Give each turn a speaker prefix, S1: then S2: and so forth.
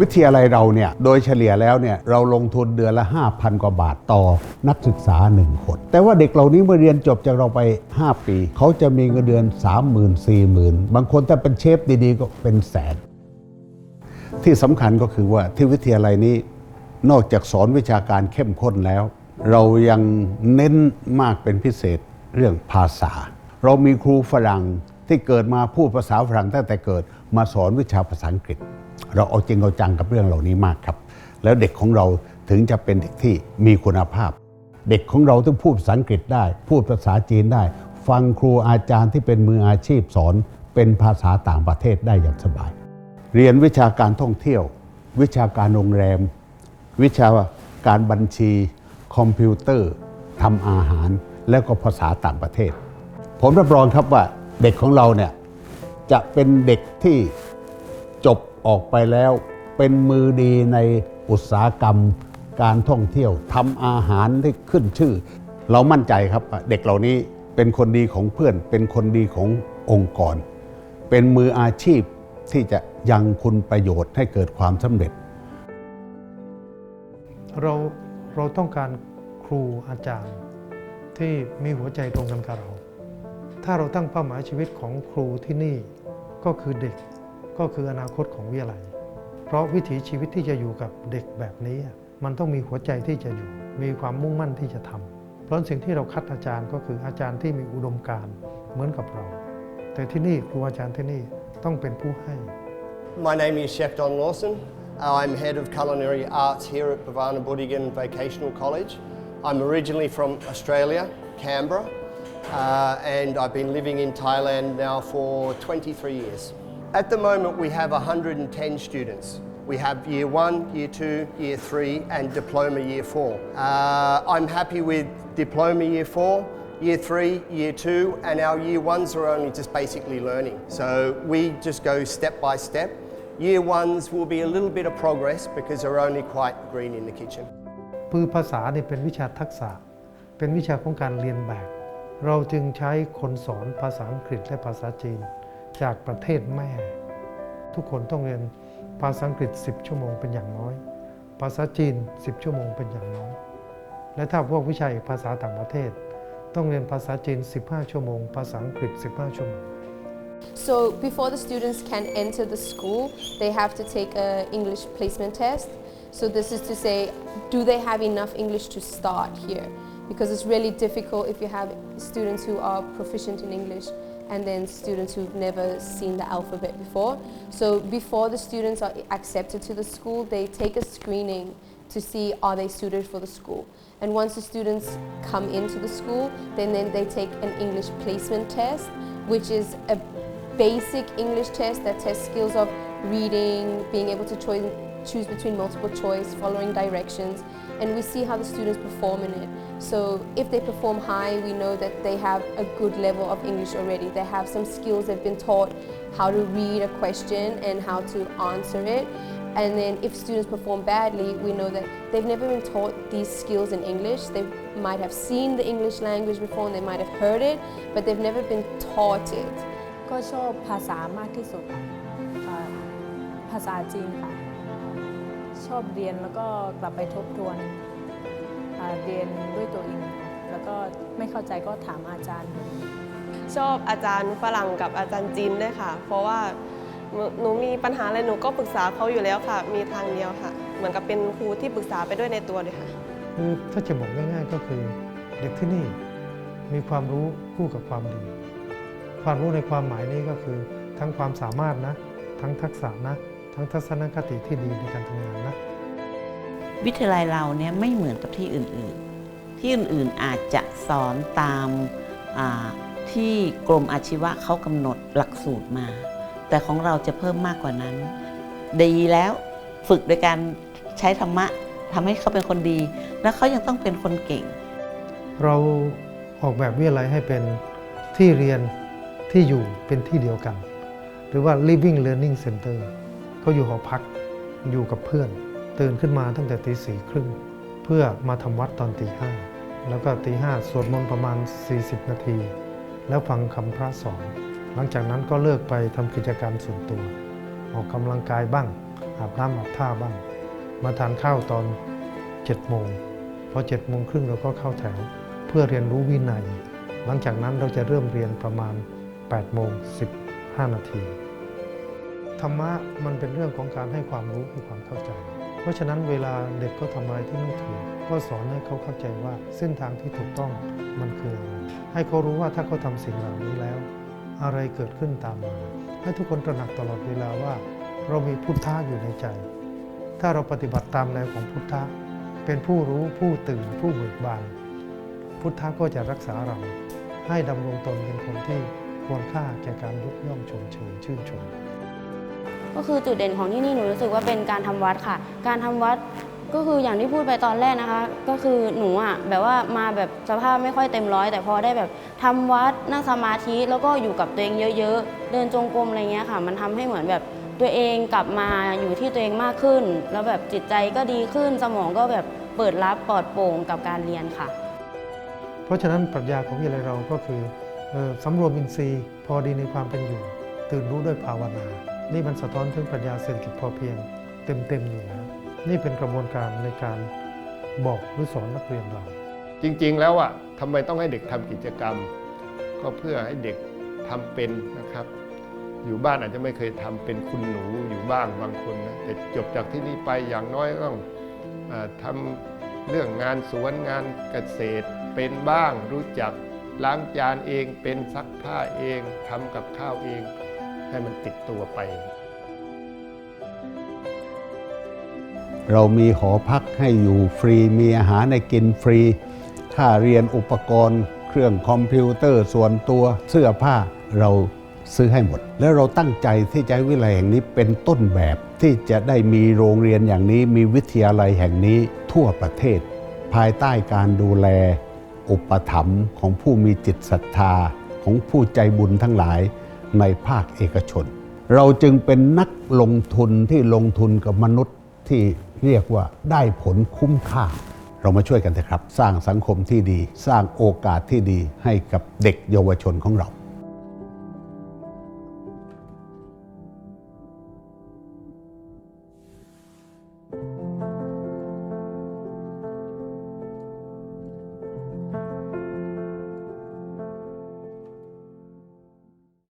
S1: วิทยาลัยเราเนี่ยโดยเฉลี่ยแล้วเนี่ยเราลงทุนเดือนละ 5,000 กว่าบาทต่อนักศึกษา 1 คน แต่ว่าเด็กเหล่านี้เมื่อเรียนจบจากเราไป 5 ปี เขาจะมีเงินเดือน 30,000 40,000 บางคนถ้าเป็นเชฟดีๆ ก็เป็นแสน ที่สำคัญก็คือว่าที่วิทยาลัยนี้นอกจากสอนวิชาการเข้มข้นแล้ว เรายังเน้นมากเป็นพิเศษเรื่องภาษา เรามีครูฝรั่งที่เกิดมาพูดภาษาฝรั่งตั้งแต่เกิดมาสอนวิชาภาษาอังกฤษ เราเอาจริงเอาจังกับเรื่องเหล่านี้มากครับ แล้วเด็กของเราถึงจะเป็นเด็กที่มีคุณภาพ เด็กของเราต้องพูดภาษาอังกฤษได้ พูดภาษาจีนได้ ฟังครูอาจารย์ที่เป็นมืออาชีพสอนเป็นภาษาต่างประเทศได้อย่างสบาย เรียนวิชาการท่องเที่ยว วิชาการโรงแรม วิชาการบัญชี คอมพิวเตอร์ทำอาหาร แล้วก็ภาษาต่างประเทศ ผมรับรองครับว่าเด็กของเราเนี่ยจะเป็นเด็กที่จบ ออกไปแล้วเป็นมือดีในอุตสาหกรรม การท่องเที่ยวทำอาหารที่ขึ้นชื่อ เรามั่นใจครับเด็กเหล่านี้เป็นคนดีของเพื่อน เป็นคนดีขององค์กร เป็นมืออาชีพที่จะยังคุณประโยชน์ให้เกิดความสำเร็จ
S2: เราเราต้องการครูอาจารย์ที่มีหัวใจตรงกันกับเรา ถ้าเราตั้งเป้าหมายชีวิตของครูที่นี่ก็คือเด็ก ก็คืออนาคตของวิทยาลัย เพราะวิถีชีวิตที่จะอยู่กับเด็กแบบนี้ มันต้องมีหัวใจที่จะอยู่ มีความมุ่งมั่นที่จะทำเพราะสิ่งที่เราคัดอาจารย์ก็คืออาจารย์ที่มีอุดมการณ์เหมือนกับเรา แต่ที่นี่ครูอาจารย์ที่นี่ต้องเป็นผู้ให้
S3: My name is Chef Don Lawson. I'm head of culinary arts here at Bavana Budigan Vocational College. I'm originally from Australia, Canberra, uh, and I've been living in Thailand now for 23 years. At the moment, we have 110 students. We have year one, year two, year three, and diploma year four. Uh, I'm happy with diploma year four, year three, year two, and our year ones are only just basically learning. So we just go step by step. Year ones will be a little bit of progress because they're only quite green in the kitchen.
S2: คือภาษาเนี่ยเป็นวิชาทักษะ เป็นวิชาของการเรียนแบบ เราจึงใช้คนสอนภาษาอังกฤษและภาษาจีน จากประเทศแม่ ทุกคนต้องเรียนภาษาอังกฤษ 10 ชั่วโมงเป็นอย่างน้อย ภาษาจีน 10 ชั่วโมงเป็นอย่างน้อย และถ้าพวกวิชาเอกภาษาต่างประเทศ ต้องเรียนภาษาจีน 15 ชั่วโมง ภาษาอังกฤษ 15 ชั่วโมง
S4: So before the students can enter the school, they have to take an English placement test. So this is to say, do they have enough English to start here? Because it's really difficult if you have students who are proficient in English and then students who've never seen the alphabet before. So before the students are accepted to the school, they take a screening to see are they suited for the school. And once the students come into the school, then, then they take an English placement test, which is a basic English test that tests skills of reading, being able to choose between multiple choice, following directions, and we see how the students perform in it. So if they perform high, we know that they have a good level of English already. They have some skills, they've been taught how to read a question and how to answer it. And then if students perform badly, we know that they've never been taught these skills in English. They might have seen the English language before and they might have heard it, but they've never been taught it.
S5: ก็ชอบภาษามากที่สุดอ่าภาษาจีนค่ะ ชอบเรียนแล้วก็กลับไปทบทวนอ่าเรียนด้วยตัวเองค่ะแล้วก็ไม่เข้าใจก็ถามอาจารย์
S6: ชอบอาจารย์ฝรั่งกับอาจารย์จีนด้วยค่ะ เพราะว่าหนูหนูมีปัญหาอะไรหนูก็ปรึกษาเขาอยู่แล้วค่ะ มีทางเดียวค่ะ เหมือนกับเป็นครูที่ปรึกษาไปด้วยในตัวเลยค่ะ
S2: คือถ้าจะบอกง่าย ๆ ก็คือเด็กที่นี่มีความรู้คู่กับความดี ความรู้ในความหมายนี้ก็คือ ทั้งความสามารถนะ ทั้งทักษะนะ ทั้งทัศนคติที่ดีในการทำงานนะ
S7: วิทยาลัยเราเนี่ยไม่เหมือนกับที่อื่นๆ ที่อื่นๆอาจจะสอนตามอ่าที่กรมอาชีวะเขากำหนดหลักสูตรมา แต่ของเราจะเพิ่มมากกว่านั้น ดีแล้วฝึกโดยการใช้ธรรมะทำให้เขาเป็นคนดี แล้วเขายังต้องเป็นคนเก่ง
S2: เราออกแบบวิทยาลัยให้เป็นที่เรียนที่อยู่เป็นที่เดียวกัน หรือว่า living learning center เขาอยู่หอพักอยู่กับเพื่อน ตื่นขึ้นมาตั้งแต่ตีสี่ครึ่งเพื่อมาทำวัดตอนตีห้าแล้วก็ตีห้าสวดมนต์ประมาณ 40 นาที แล้วฟังคำพระสอน หลังจากนั้นก็เลิกไปทำกิจการส่วนตัว ออกกำลังกายบ้าง อาบน้ำอาบท่าบ้าง มาทานข้าวตอน7โมงพอ7โมงครึ่งเราก็เข้าแถว เพื่อเรียนรู้วินัย หลังจากนั้นเราจะเริ่มเรียนประมาณ8โมง15 นาที ธรรมะมันเป็นเรื่องของการให้ความรู้ให้ความเข้าใจ เพราะฉะนั้นเวลาเด็กก็ทำอะไรที่ไม่ถูก ก็สอนให้เขาเข้าใจว่าเส้นทางที่ถูกต้องมันคืออะไรให้เขารู้ว่าถ้าเขาทำสิ่งเหล่านี้แล้ว อะไรเกิดขึ้นตามมา ให้ทุกคนตระหนักตลอดเวลาว่า เรามีพุทธะอยู่ในใจ ถ้าเราปฏิบัติตามแนวของพุทธะเป็นผู้รู้ผู้ตื่นผู้เบิกบานพุทธะก็จะรักษาเรา ให้ดำรงตนเป็นคนที่ควรค่าแก่การยกย่องชมเชยชื่นชม
S8: ก็คือจุดเด่นของที่นี่หนูรู้สึกว่าเป็นการทำวัดค่ะ การทำวัดก็คืออย่างที่พูดไปตอนแรกนะคะ ก็คือหนูอะแบบว่ามาแบบสภาพไม่ค่อยเต็มร้อย แต่พอได้แบบทำวัดนั่งสมาธิแล้วก็อยู่กับตัวเองเยอะ ๆ เดินจงกรมอะไรเงี้ยค่ะ มันทำให้เหมือนแบบตัวเองกลับมาอยู่ที่ตัวเองมากขึ้น แล้วแบบจิตใจก็ดีขึ้นสมองก็แบบเปิดรับปลอดโปร่งกับการเรียนค่ะ
S2: เพราะฉะนั้นปรัชญาของวิทยาลัยเราก็คือออสำรวมอินทรีย์ พอดีในความเป็นอยู่ ตื่นรู้ด้วยภาวนา นี่มันสะท้อนถึงปรัชญาเศรษฐกิจพอเพียงเต็มๆอยู่แล้วนี่เป็นกระบวนการในการบอกหรือสอนนักเรียนเรา
S9: จริงๆแล้วอะทำไมต้องให้เด็กทำกิจกรรม ก็เพื่อให้เด็กทำเป็นนะครับ อยู่บ้านอาจจะไม่เคยทำเป็นคุณหนูอยู่บ้างบางคนนะแต่จบจากที่นี่ไปอย่างน้อยก็ต้องอทำเรื่องงานสวนงานเกษตร เป็นบ้างรู้จักล้างจานเองเป็นซักผ้าเองทำกับข้าวเอง ให้มันติดตัวไป
S1: เรามีหอพักให้อยู่ฟรี มีอาหารให้กินฟรีค่าเรียนอุปกรณ์ เครื่องคอมพิวเตอร์ส่วนตัวเสื้อผ้าเราซื้อให้หมด แล้วเราตั้งใจที่จะวิทยาลัยแห่งนี้เป็นต้นแบบที่จะได้มีโรงเรียนอย่างนี้ มีวิทยาลัยแห่งนี้ทั่วประเทศ ภายใต้การดูแล อุปถัมภ์ของผู้มีจิตศรัทธาของผู้ใจบุญทั้งหลาย ในภาคเอกชน เราจึงเป็นนักลงทุนที่ลงทุนกับมนุษย์ที่เรียกว่าได้ผลคุ้มค่า เรามาช่วยกันเถอะครับ สร้างสังคมที่ดี สร้างโอกาสที่ดีให้กับเด็กเยาวชนของเรา